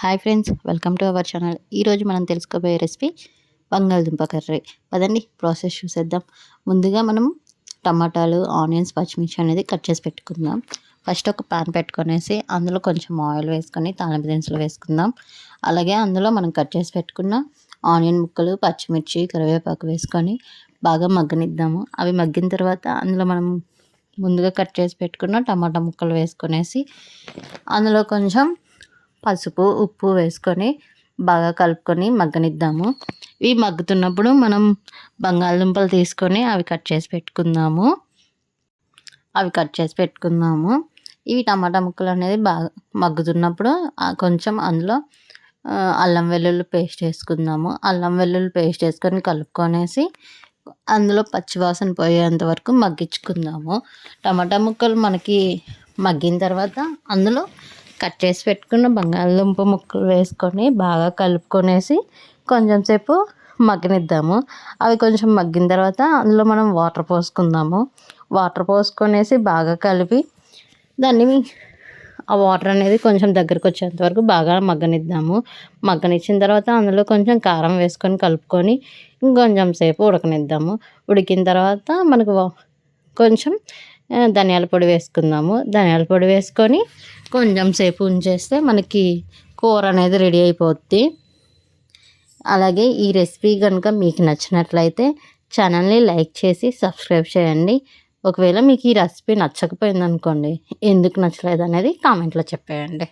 Hi friends welcome to our channel. ఈరోజు మనం తెలుసుకోబోయే రెసిపీ బంగాళదుంప కర్రీ. పదండి ప్రాసెస్ చూసేద్దాం. ముందుగా మనం టమాటాలు ఆనియన్స్ పచ్చిమిర్చి అనేది కట్ చేసి పెట్టుకుందాం. ఫస్ట్ ఒక ప్యాన్ పెట్టుకొనేసి అందులో కొంచెం ఆయిల్ వేసుకొని తాలింపు దినుసులు వేసుకుందాం. అలాగే అందులో మనం కట్ చేసి పెట్టుకున్న ఆనియన్ ముక్కలు పచ్చిమిర్చి కరివేపాకు వేసుకొని బాగా మగ్గనిద్దాము. అవి మగ్గిన తర్వాత అందులో మనం ముందుగా కట్ చేసి పెట్టుకున్న టమాటా ముక్కలు వేసుకొనేసి అందులో కొంచెం పసుపు ఉప్పు వేసుకొని బాగా కలుపుకొని మగ్గనిద్దాము. ఇవి మగ్గుతున్నప్పుడు మనం బంగాళదుంపలు తీసుకొని అవి కట్ చేసి పెట్టుకుందాము. అవి కట్ చేసి పెట్టుకుందాము. ఇవి టమాటా ముక్కలు అనేది బాగా మగ్గుతున్నప్పుడు కొంచెం అందులో అల్లం వెల్లుల్లి పేస్ట్ వేసుకుందాము. అల్లం వెల్లుల్లి పేస్ట్ వేసుకొని కలుపుకొనేసి అందులో పచ్చివాసన పోయేంత వరకు మగ్గించుకుందాము. టమాటా ముక్కలు మనకి మగ్గిన తర్వాత అందులో కట్ చేసి పెట్టుకున్న బంగాళదుంప ముక్కలు వేసుకొని బాగా కలుపుకొనేసి కొంచెం సేపు మగ్గనిద్దాము. అవి కొంచెం మగ్గిన తర్వాత అందులో మనం వాటర్ పోసుకుందాము. వాటర్ పోసుకొనేసి బాగా కలిపి దాన్ని ఆ వాటర్ అనేది కొంచెం దగ్గరకు వచ్చేంత వరకు బాగా మగ్గనిద్దాము. మగ్గనిచ్చిన తర్వాత అందులో కొంచెం కారం వేసుకొని కలుపుకొని ఇంకొంచెం సేపు ఉడకనిద్దాము. ఉడికిన తర్వాత మనకు కొంచెం ధనియాల పొడి వేసుకుందాము. ధనియాల పొడి వేసుకొని కొంచెం సేపు ఉంచేస్తే మనకి కూర అనేది రెడీ అయిపోద్ది. అలాగే ఈ రెసిపీ కనుక మీకు నచ్చినట్లయితే ఛానల్ని లైక్ చేసి సబ్స్క్రైబ్ చేయండి. ఒకవేళ మీకు ఈ రెసిపీ నచ్చకపోయింది అనుకోండి ఎందుకు నచ్చలేదు అనేది కామెంట్లో చెప్పేయండి.